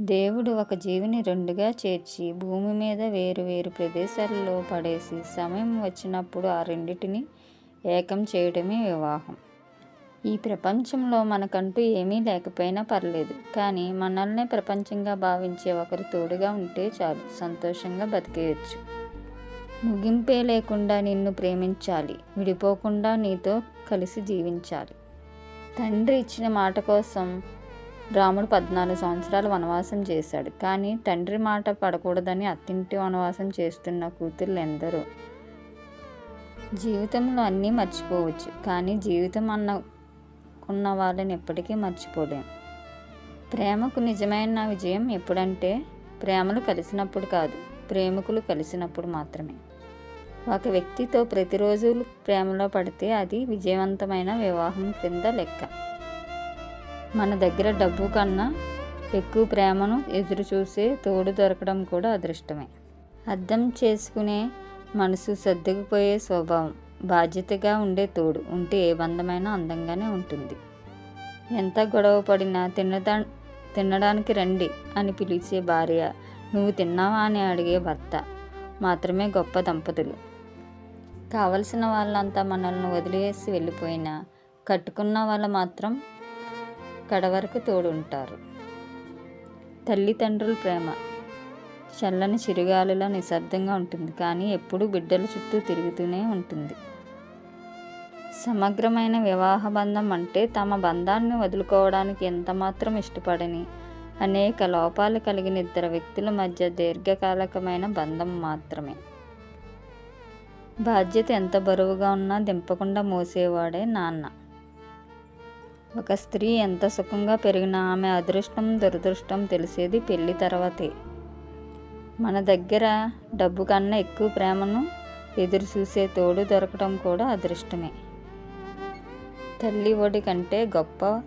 దేవుడు ఒక జీవిని రెండుగా చేర్చి భూమి మీద వేరు వేరు ప్రదేశాలలో పడేసి సమయం వచ్చినప్పుడు ఆ రెండిటిని ఏకం చేయడమే వివాహం. ఈ ప్రపంచంలో మనకంటూ ఏమీ లేకపోయినా పర్లేదు కానీ మనల్నే ప్రపంచంగా భావించే ఒకరు తోడుగా ఉంటే చాలు సంతోషంగా బతికేయచ్చు. ముగింపే లేకుండా నిన్ను ప్రేమించాలి విడిపోకుండా నీతో కలిసి జీవించాలి. తండ్రి ఇచ్చిన మాట కోసం రాముడు పద్నాలుగు సంవత్సరాలు వనవాసం చేశాడు. కానీ తండ్రి మాట పడకూడదని అత్తింటి వనవాసం చేస్తున్న కూతుర్లు ఎందరో జీవితంలో అన్నీ మర్చిపోవచ్చు. కానీ జీవితం అన్న ఉన్న వాళ్ళని ఎప్పటికీ మర్చిపోలేం. ప్రేమకు నిజమైన విజయం ఎప్పుడంటే ప్రేమలు కలిసినప్పుడు కాదు ప్రేమికులు కలిసినప్పుడు మాత్రమే. ఒక వ్యక్తితో ప్రతిరోజు ప్రేమలో పడితే అది విజయవంతమైన వివాహం క్రింద లెక్క. మన దగ్గర డబ్బు కన్నా ఎక్కువ ప్రేమను ఎదురు చూసే తోడు దొరకడం కూడా అదృష్టమే. అర్థం చేసుకునే మనసు సర్దుకుపోయే స్వభావం బాధ్యతగా ఉండే తోడు ఉంటే ఏ బంధమైనా అందంగానే ఉంటుంది. ఎంత గొడవ పడినా తినదా తినడానికి రండి అని పిలిచే భార్య నువ్వు తిన్నావా? అని అడిగే భర్త మాత్రమే గొప్ప దంపతులు. కావలసిన వాళ్ళంతా మనల్ని వదిలేసి వెళ్ళిపోయినా కట్టుకున్న వాళ్ళు మాత్రం కడవరకు తోడుంటారు. తల్లిదండ్రుల ప్రేమ. చల్లని చిరుగాలిలా నిశ్శబ్దంగా ఉంటుంది. కానీ ఎప్పుడూ బిడ్డల చుట్టూ తిరుగుతూనే ఉంటుంది. సమగ్రమైన వివాహ బంధం అంటే తమ బంధాన్ని వదులుకోవడానికి ఎంతమాత్రం ఇష్టపడని అనేక లోపాలు కలిగిన ఇద్దరు వ్యక్తుల మధ్య దీర్ఘకాలికమైన బంధం మాత్రమే. బాధ్యత ఎంత బరువుగా ఉన్నా దింపకుండా మోసేవాడే నాన్న. ఒక స్త్రీ ఎంత సుఖంగా పెరిగినా ఆమె అదృష్టం దురదృష్టం తెలిసేది పెళ్ళి తర్వాతే. మన దగ్గర డబ్బు కన్నా ఎక్కువ ప్రేమను ఎదురు చూసే తోడు దొరకడం కూడా అదృష్టమే. తల్లి ఒడి కంటే గొప్ప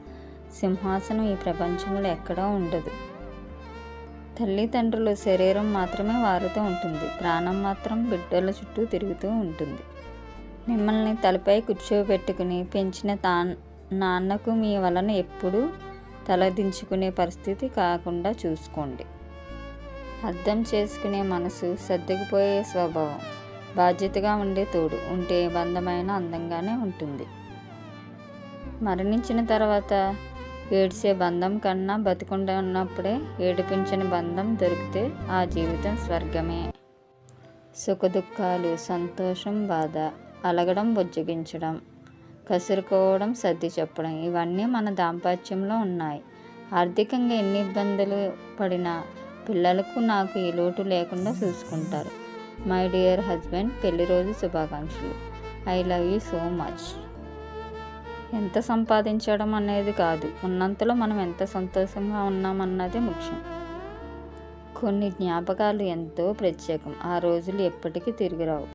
సింహాసనం ఈ ప్రపంచంలో ఎక్కడా ఉండదు. తల్లిదండ్రుల శరీరం మాత్రమే వారితో ఉంటుంది. ప్రాణం మాత్రం బిడ్డల చుట్టూ తిరుగుతూ ఉంటుంది. మిమ్మల్ని తలపై కూర్చోబెట్టుకుని పెంచిన తా నాన్నకు మీ వలన ఎప్పుడూ తలదించుకునే పరిస్థితి కాకుండా చూసుకోండి. అర్థం చేసుకునే మనసు సర్దుకుపోయే స్వభావం బాధ్యతగా ఉండే తోడు ఉంటే బంధమైన అందంగానే ఉంటుంది. మరణించిన తర్వాత ఏడ్చే బంధం కన్నా బతికుండా ఉన్నప్పుడే ఏడిపించిన బంధం దొరికితే ఆ జీవితం స్వర్గమే. సుఖదుఖాలు సంతోషం బాధ అలగడం బుజ్జగించడం. కసురుకోవడం సర్ది చెప్పడం ఇవన్నీ మన దాంపత్యంలో ఉన్నాయి. ఆర్థికంగా ఎన్ని ఇబ్బందులు పడినా పిల్లలకు నాకు ఈ లోటు లేకుండా చూసుకుంటారు. మై డియర్ హస్బెండ్ పెళ్ళి రోజు శుభాకాంక్షలు. I love you so much ఎంత సంపాదించడం అనేది కాదు. ఉన్నంతలో మనం ఎంత సంతోషంగా ఉన్నామన్నది ముఖ్యం. కొన్ని జ్ఞాపకాలు ఎంతో ప్రత్యేకం. ఆ రోజులు ఎప్పటికీ తిరిగిరావు